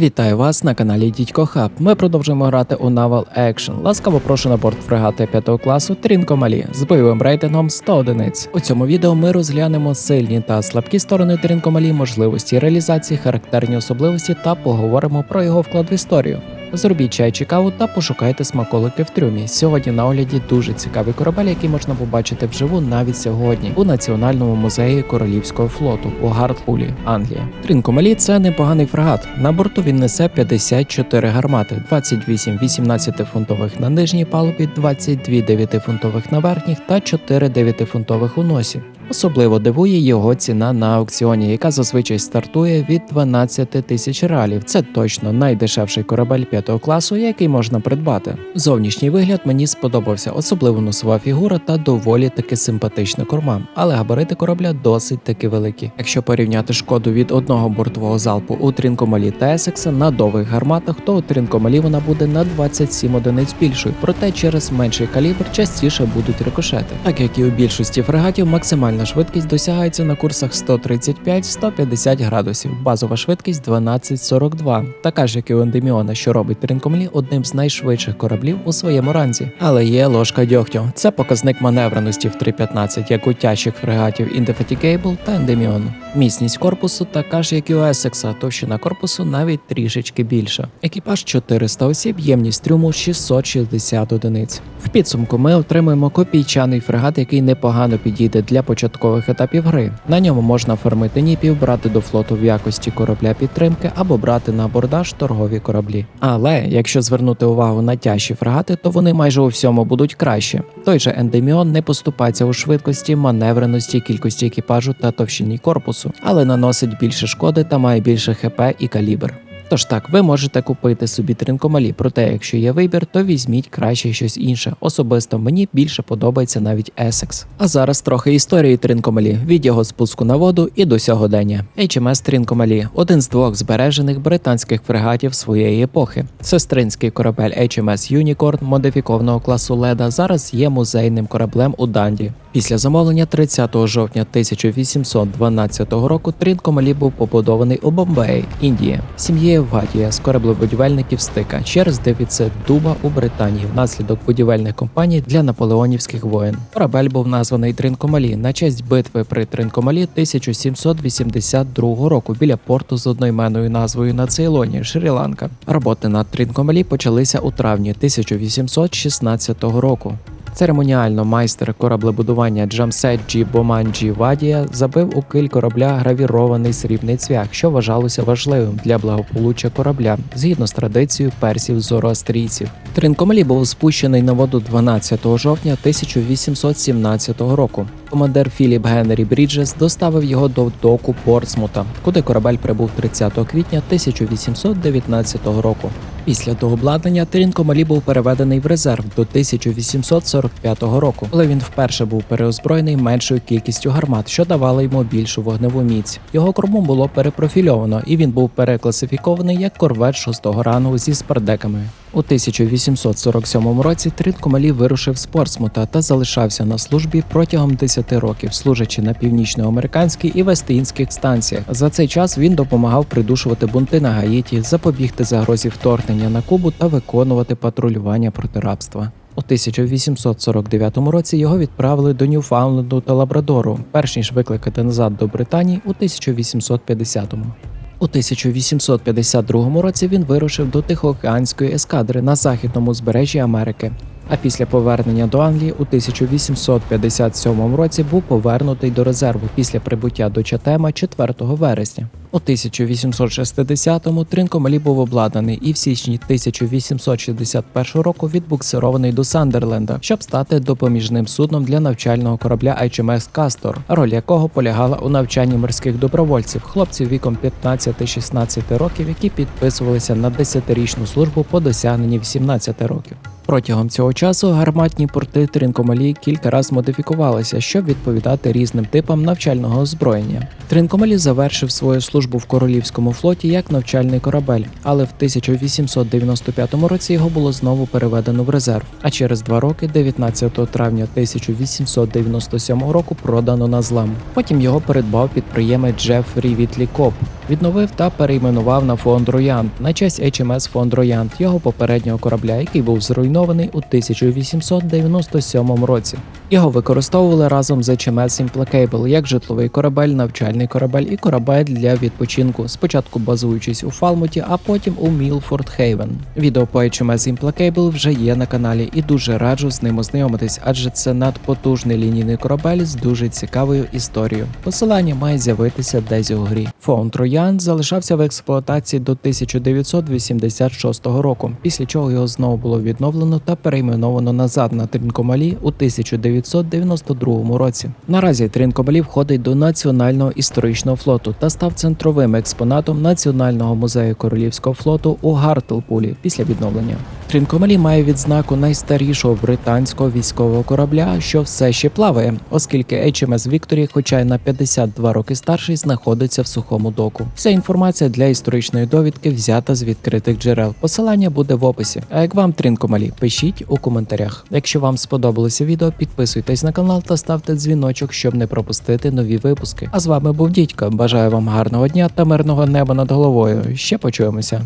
Вітаю вас на каналі Дідько Хаб. Ми продовжуємо грати у Naval Action. Ласкаво прошу на борт фрегати 5 класу Трінко Малі з бойовим рейтингом 100 одиниць. У цьому відео ми розглянемо сильні та слабкі сторони Трінко Малі, можливості реалізації, характерні особливості та поговоримо про його вклад в історію. Зробіть чай чи каву та пошукайте смаколики в трюмі. Сьогодні на огляді дуже цікавий корабель, який можна побачити вживу навіть сьогодні у Національному музеї Королівського флоту у Гартфулі, Англія. Трінкомалі це непоганий фрегат. На борту він несе 54 гармати, 28 18-фунтових на нижній палубі, 22 9-фунтових на верхніх та 4 9-фунтових у носі. Особливо дивує його ціна на аукціоні, яка зазвичай стартує від 12 тисяч реалів. Це точно найдешевший корабель п'ятого класу, який можна придбати. Зовнішній вигляд мені сподобався, особливо носова фігура та доволі таки симпатична корма, але габарити корабля досить таки великі. Якщо порівняти шкоду від одного бортового залпу у Трінкомалі та Есекса на довгих гарматах, то у Трінкомалі вона буде на 27 одиниць більшою, проте через менший калібр частіше будуть рикошети. Так як і у більшості фрегатів, максимальна швидкість досягається на курсах 135-150 градусів, базова швидкість 12.42, така ж як і у Ендеміона, що робить Трінкомлі одним з найшвидших кораблів у своєму ранзі. Але є ложка дьогтю. Це показник маневреності в 3.15, як у тяжчих фрегатів Indefatigable та Ендеміон. Міцність корпусу така ж, як і у Есекса, товщина корпусу навіть трішечки більша. Екіпаж 400 осіб, ємність трюму 660 одиниць. В підсумку ми отримуємо копійчаний фрегат, який непогано підійде для початкових етапів гри. На ньому можна формити ніпів, брати до флоту в якості корабля підтримки або брати на абордаж торгові кораблі. Але якщо звернути увагу на тяжчі фрегати, то вони майже у всьому будуть краще. Той же Ендеміон не поступається у швидкості, маневреності, кількості екіпажу та товщині корпусу, але наносить більше шкоди та має більше ХП і калібр. Тож так, ви можете купити собі тринкомалі, проте якщо є вибір, то візьміть краще щось інше. Особисто мені більше подобається навіть Essex. А зараз трохи історії Тринкомалі від його спуску на воду і до сьогодення. HMS Тринкомалі один з двох збережених британських фрегатів своєї епохи. Сестринський корабель HMS Unicorn модифікованого класу Леда зараз є музейним кораблем у Данді. Після замовлення 30 жовтня 1812 року Трінкомалі був побудований у Бомбеї, Індія, сім'єю Вгадія з кораблебудівельників стика через дефіцит дуба у Британії внаслідок будівельних компаній для наполеонівських воєн. Корабель був названий Тринкомалі на честь битви при Тринкомалі 1782 року біля порту з одноіменною назвою на Цейлоні, Шрі-Ланка. Роботи над Тринкомалі почалися у травні 1816 року. Церемоніально майстер кораблебудування Джамседжі Боманджі Вадія забив у киль корабля гравірований срібний цвях, що вважалося важливим для благополуччя корабля згідно з традицією персів зороастрійців. Тринкомалі був спущений на воду 12 жовтня 1817 року. Командир Філіп Генрі Бріджес доставив його до доку Портсмута, куди корабель прибув 30 квітня 1819 року. Після дообладнання Трінкомалі був переведений в резерв до 1845 року, коли він вперше був переозброєний меншою кількістю гармат, що давало йому більшу вогневу міць. Його корму було перепрофільовано, і він був перекласифікований як корвет шостого рангу зі спардеками. У 1847 році Трінкомалі вирушив з Портсмута та залишався на службі протягом 10 років, служачи на північноамериканській і вестинських станціях. За цей час він допомагав придушувати бунти на Гаїті, запобігти загрозі вторгнення на Кубу та виконувати патрулювання проти рабства. У 1849 році його відправили до Ньюфаундленду та Лабрадору, перш ніж викликати назад до Британії у 1850-му. У 1852 році він вирушив до Тихоокеанської ескадри на західному збережжі Америки. А після повернення до Англії у 1857 році був повернутий до резерву після прибуття до Чатема 4 вересня. У 1860-му Тринкомалі був обладнаний і в січні 1861 року відбуксирований до Сандерленда, щоб стати допоміжним судном для навчального корабля HMS Кастор, роль якого полягала у навчанні морських добровольців, хлопців віком 15-16 років, які підписувалися на 10-річну службу по досягненні 18 років. Протягом цього часу гарматні порти Тринкомалі кілька разів модифікувалися, щоб відповідати різним типам навчального озброєння. Тринкомалі завершив свою службу в королівському флоті як навчальний корабель, але в 1895 році його було знову переведено в резерв. А через два роки, 19 травня 1897 року, продано на злам. Потім його передбав підприємець Джефрі Вітлі Коп. Відновив та перейменував на фонд Роянт на честь HMS Фонд Роянт, його попереднього корабля, який був зруйнований у 1897 році. Його використовували разом з HMS Implacable як житловий корабель, навчальний корабель і корабель для відпочинку, спочатку базуючись у Фалмуті, а потім у Мілфорд Хейвен. Відео по HMS Implacable вже є на каналі і дуже раджу з ним ознайомитись, адже це надпотужний лінійний корабель з дуже цікавою історією. Посилання має з'явитися десь у грі. Фонд Троян залишався в експлуатації до 1986 року, після чого його знову було відновлено та перейменовано назад на Трінкомалі у 1992 році. Наразі Трінкомалі входить до Національного історичного флоту та став центровим експонатом Національного музею королівського флоту у Гартлпулі після відновлення. Трінкомалі має відзнаку найстарішого британського військового корабля, що все ще плаває, оскільки HMS Victory, хоча й на 52 роки старший, знаходиться в сухому доку. Вся інформація для історичної довідки взята з відкритих джерел. Посилання буде в описі. А як вам Трінкомалі, пишіть у коментарях. Якщо вам сподобалося відео, підписуйтесь на канал та ставте дзвіночок, щоб не пропустити нові випуски. А з вами був Дідько. Бажаю вам гарного дня та мирного неба над головою. Ще почуємося.